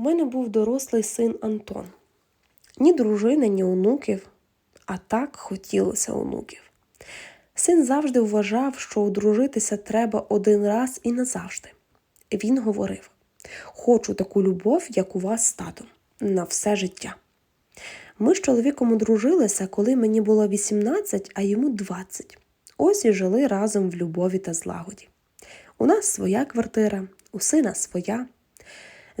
У мене був дорослий син Антон. Ні дружини, ні онуків, а так хотілося онуків. Син завжди вважав, що одружитися треба один раз і назавжди. Він говорив: Хочу таку любов, як у вас з татом, на все життя. Ми з чоловіком одружилися, коли мені було 18, а йому 20. Ось і жили разом в любові та злагоді. У нас своя квартира, у сина своя.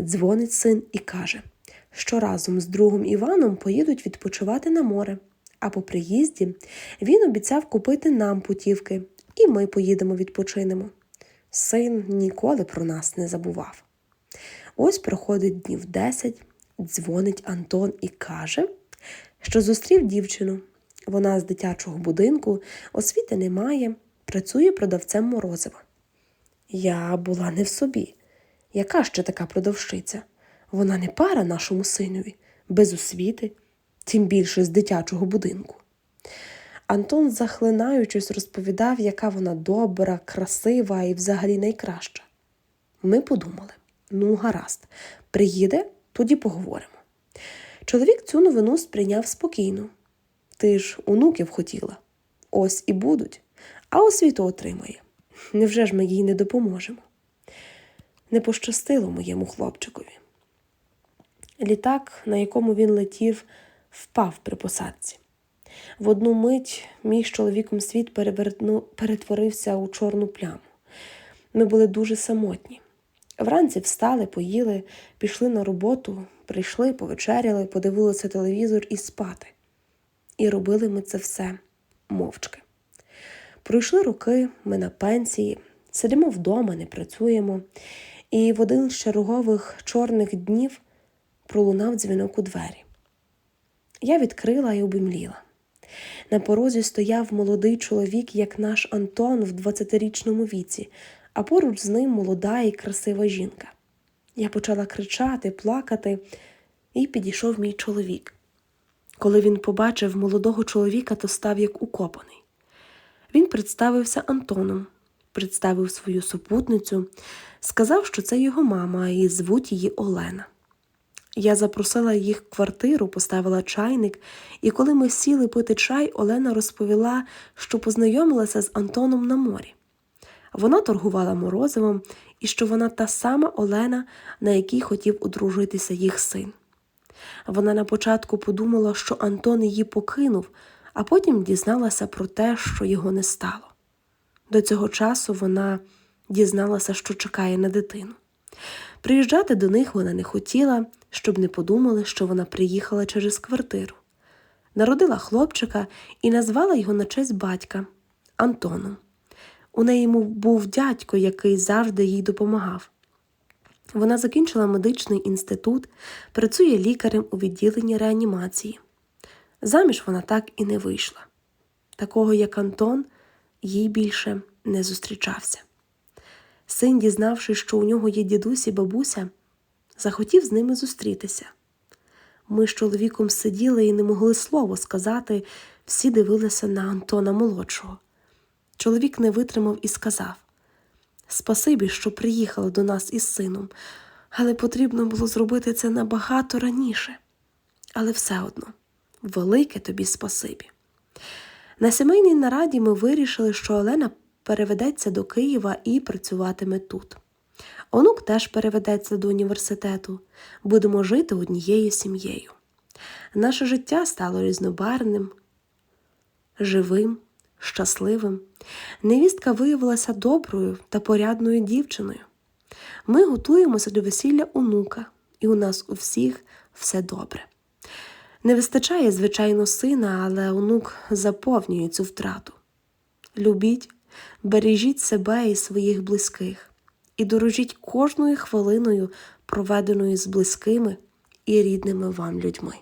Дзвонить син і каже, що разом з другом Іваном поїдуть відпочивати на море. А по приїзді він обіцяв купити нам путівки, і ми поїдемо відпочинемо. Син ніколи про нас не забував. Ось проходить днів десять, дзвонить Антон і каже, що зустрів дівчину. Вона з дитячого будинку, освіти немає, працює продавцем морозива. Я була не в собі. Яка ще така продавщиця? Вона не пара нашому синові, без освіти, тим більше з дитячого будинку. Антон, захлинаючись, розповідав, яка вона добра, красива і взагалі найкраща. Ми подумали: ну, гаразд, приїде, тоді поговоримо. Чоловік цю новину сприйняв спокійно. Ти ж онуків хотіла. Ось і будуть, а освіту отримає. Невже ж ми їй не допоможемо? Не пощастило моєму хлопчикові. Літак, на якому він летів, впав при посадці. В одну мить мій з чоловіком світ перетворився у чорну пляму. Ми були дуже самотні. Вранці встали, поїли, пішли на роботу, прийшли, повечеряли, подивилися телевізор і спати. І робили ми це все мовчки. Пройшли роки, ми на пенсії, сидимо вдома, не працюємо, і в один з чергових чорних днів пролунав дзвінок у двері. Я відкрила і обімліла. На порозі стояв молодий чоловік, як наш Антон в 20-річному віці, а поруч з ним молода і красива жінка. Я почала кричати, плакати, і підійшов мій чоловік. Коли він побачив молодого чоловіка, то став як укопаний. Він представився Антоном, представив свою супутницю, сказав, що це його мама, і звуть її Олена. Я запросила їх в квартиру, поставила чайник, і коли ми сіли пити чай, Олена розповіла, що познайомилася з Антоном на морі. Вона торгувала морозивом і що вона та сама Олена, на якій хотів одружитися їх син. Вона на початку подумала, що Антон її покинув, а потім дізналася про те, що його не стало. До цього часу вона дізналася, що чекає на дитину. Приїжджати до них вона не хотіла, щоб не подумали, що вона приїхала через квартиру. Народила хлопчика і назвала його на честь батька Антоном. У неї був дядько, який завжди їй допомагав. Вона закінчила медичний інститут, працює лікарем у відділенні реанімації. Заміж вона так і не вийшла. Такого, як Антон, їй більше не зустрічався. Син, дізнавшись, що у нього є дідусь і бабуся, захотів з ними зустрітися. Ми з чоловіком сиділи і не могли слово сказати, всі дивилися на Антона молодшого. Чоловік не витримав і сказав Спасибі, що приїхала до нас із сином, але потрібно було зробити це набагато раніше. Але все одно, велике тобі спасибі. На сімейній нараді ми вирішили, що Олена переведеться до Києва і працюватиме тут. Онук теж переведеться до університету, будемо жити однією сім'єю. Наше життя стало різнобарним, живим, щасливим. Невістка виявилася доброю та порядною дівчиною. Ми готуємося до весілля онука, і у нас у всіх все добре. Не вистачає, звичайно, сина, але онук заповнює цю втрату. Любіть, бережіть себе і своїх близьких, і дорожіть кожною хвилиною, проведеною з близькими і рідними вам людьми.